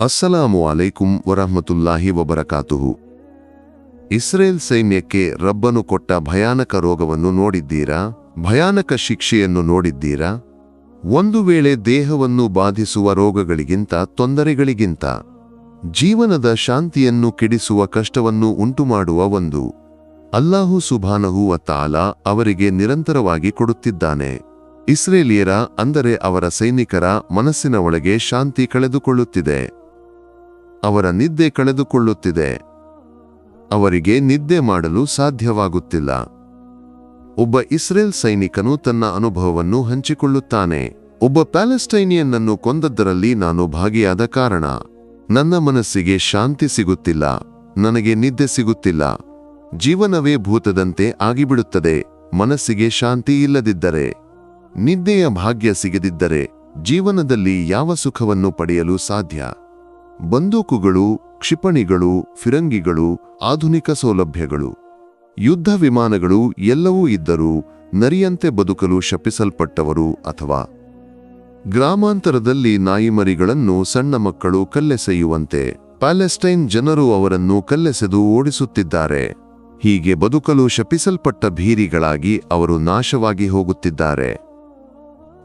ಅಸ್ಸಲಾಮು ಅಲೈಕುಂ ವರಹಮತುಲ್ಲಾಹಿ ವಬರಕಾತುಹು. Israel ಸೈನ್ಯಕ್ಕೆ ರಬ್ಬನು ಕೊಟ್ಟ ಭಯಾನಕ ರೋಗವನ್ನು ನೋಡಿದ್ದೀರಾ? ಭಯಾನಕ ಶಿಕ್ಷೆಯನ್ನು ನೋಡಿದ್ದೀರಾ? ಒಂದು ವೇಳೆ ದೇಹವನ್ನು ಬಾಧಿಸುವ ರೋಗಗಳಿಗಿಂತ ತೊಂದರೆಗಳಿಗಿಂತ ಜೀವನದ ಶಾಂತಿಯನ್ನು ಕೆಡಿಸುವ ಕಷ್ಟವನ್ನು ಉಂಟುಮಾಡುವ ಒಂದು ಅಲ್ಲಾಹು ಸುಭಾನಹು ತಾಲ ಅವರಿಗೆ ನಿರಂತರವಾಗಿ ಕೊಡುತ್ತಿದ್ದಾನೆ. ಇಸ್ರೇಲಿಯರ ಅಂದರೆ ಅವರ ಸೈನಿಕರ ಮನಸ್ಸಿನ ಒಳಗೆ ಶಾಂತಿ ಕಳೆದುಕೊಳ್ಳುತ್ತಿದೆ. ಅವರ ನಿದ್ದೆ ಕಳೆದುಕೊಳ್ಳುತ್ತಿದೆ. ಅವರಿಗೆ ನಿದ್ದೆ ಮಾಡಲು ಸಾಧ್ಯವಾಗುತ್ತಿಲ್ಲ. ಒಬ್ಬ ಇಸ್ರೇಲ್ ಸೈನಿಕನು ತನ್ನ ಅನುಭವವನ್ನು ಹಂಚಿಕೊಳ್ಳುತ್ತಾನೆ. ಒಬ್ಬ ಪ್ಯಾಲೆಸ್ಟೈನಿಯನ್ನನ್ನು ಕೊಂದದ್ದರಲ್ಲಿ ನಾನು ಭಾಗಿಯಾದ ಕಾರಣ, ನನ್ನ ಮನಸ್ಸಿಗೆ ಶಾಂತಿ ಸಿಗುತ್ತಿಲ್ಲ, ನನಗೆ ನಿದ್ದೆ ಸಿಗುತ್ತಿಲ್ಲ. ಜೀವನವೇ ಭೂತದಂತೆ ಆಗಿಬಿಡುತ್ತದೆ, ಮನಸ್ಸಿಗೆ ಶಾಂತಿ ಇಲ್ಲದಿದ್ದರೆ. ನಿದ್ದೆಯ ಭಾಗ್ಯ ಸಿಗದಿದ್ದರೆ ಜೀವನದಲ್ಲಿ ಯಾವ ಸುಖವನ್ನು ಪಡೆಯಲು ಸಾಧ್ಯ? ಬಂದೂಕುಗಳು, ಕ್ಷಿಪಣಿಗಳು, ಫಿರಂಗಿಗಳು, ಆಧುನಿಕ ಸೌಲಭ್ಯಗಳು. ಯುದ್ಧ ವಿಮಾನಗಳು ಎಲ್ಲವೂ ಇದ್ದರೂ ನರಿಯಂತೆ ಬದುಕಲು ಶಪಿಸಲ್ಪಟ್ಟವರು ಅಥವಾ ಗ್ರಾಮಾಂತರದಲ್ಲಿ ನಾಯಿಮರಿಗಳನ್ನು ಸಣ್ಣ ಮಕ್ಕಳು ಕಲ್ಲೆಸೆಯುವಂತೆ ಪ್ಯಾಲೆಸ್ಟೈನ್ ಜನರು ಅವರನ್ನು ಕಲ್ಲೆಸೆದು ಓಡಿಸುತ್ತಿದ್ದಾರೆ. ಹೀಗೆ ಬದುಕಲು ಶಪಿಸಲ್ಪಟ್ಟ ಭೀರಿಗಳಾಗಿ ಅವರು ನಾಶವಾಗಿ ಹೋಗುತ್ತಿದ್ದಾರೆ.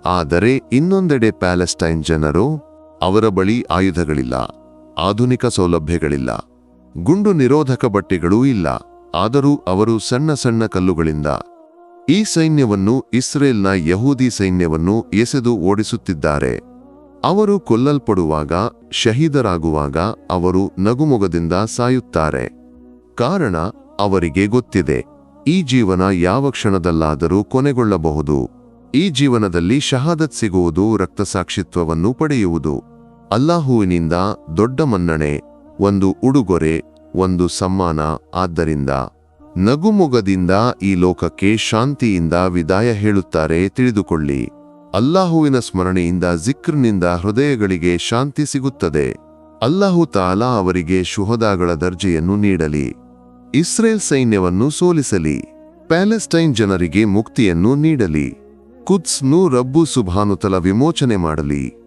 ಆದರೆ ಇನ್ನೊಂದೆಡೆ ಪ್ಯಾಲೆಸ್ಟೈನ್ ಜನರು ಅವರ ಬಳಿ ಆಯುಧಗಳಿಲ್ಲ. ಆಧುನಿಕ ಸೌಲಭ್ಯಗಳಿಲ್ಲ. ಗುಂಡು ನಿರೋಧಕ ಬಟ್ಟೆಗಳೂ ಇಲ್ಲ. ಆದರೂ ಅವರು ಸಣ್ಣ ಸಣ್ಣ ಕಲ್ಲುಗಳಿಂದ ಈ ಸೈನ್ಯವನ್ನು ಇಸ್ರೇಲ್ನ ಯಹೂದಿ ಸೈನ್ಯವನ್ನು ಎಸೆದು ಓಡಿಸುತ್ತಿದ್ದಾರೆ. ಅವರು ಕೊಲ್ಲಲ್ಪಡುವಾಗ, ಶಹೀದರಾಗುವಾಗ ಅವರು ನಗುಮೊಗದಿಂದ ಸಾಯುತ್ತಾರೆ. ಕಾರಣ ಅವರಿಗೆ ಗೊತ್ತಿದೆ. ಈ ಜೀವನ ಯಾವ ಕ್ಷಣದಲ್ಲಾದರೂ ಕೊನೆಗೊಳ್ಳಬಹುದು. ಈ ಜೀವನದಲ್ಲಿ ಶಹಾದತ್ ಸಿಗುವುದು ರಕ್ತಸಾಕ್ಷಿತ್ವವನ್ನು ಪಡೆಯುವುದು. ಅಲ್ಲಾಹುವಿನಿಂದ ದೊಡ್ಡ ಮನ್ನಣೆ, ಒಂದು ಉಡುಗೊರೆ, ಒಂದು ಸಮ್ಮಾನ. ಆದ್ದರಿಂದ ನಗುಮೊಗದಿಂದ ಈ ಲೋಕಕ್ಕೆ ಶಾಂತಿಯಿಂದ ವಿದಾಯ ಹೇಳುತ್ತಾರೆ. ತಿಳಿದುಕೊಳ್ಳಿ, ಅಲ್ಲಾಹುವಿನ ಸ್ಮರಣೆಯಿಂದ ಜಿಕ್ರ್ನಿಂದ ಹೃದಯಗಳಿಗೆ ಶಾಂತಿ ಸಿಗುತ್ತದೆ. ಅಲ್ಲಾಹು ತಾಲಾ ಅವರಿಗೆ ಶುಹದಾಗಳ ದರ್ಜೆಯನ್ನು ನೀಡಲಿ. ಇಸ್ರೇಲ್ ಸೈನ್ಯವನ್ನು ಸೋಲಿಸಲಿ. ಪ್ಯಾಲೆಸ್ಟೈನ್ ಜನರಿಗೆ ಮುಕ್ತಿಯನ್ನು ನೀಡಲಿ. ಕುದ್ಸ್ನು ರಬ್ಬು ಸುಭಾನುತಲ ವಿಮೋಚನೆ ಮಾಡಲಿ.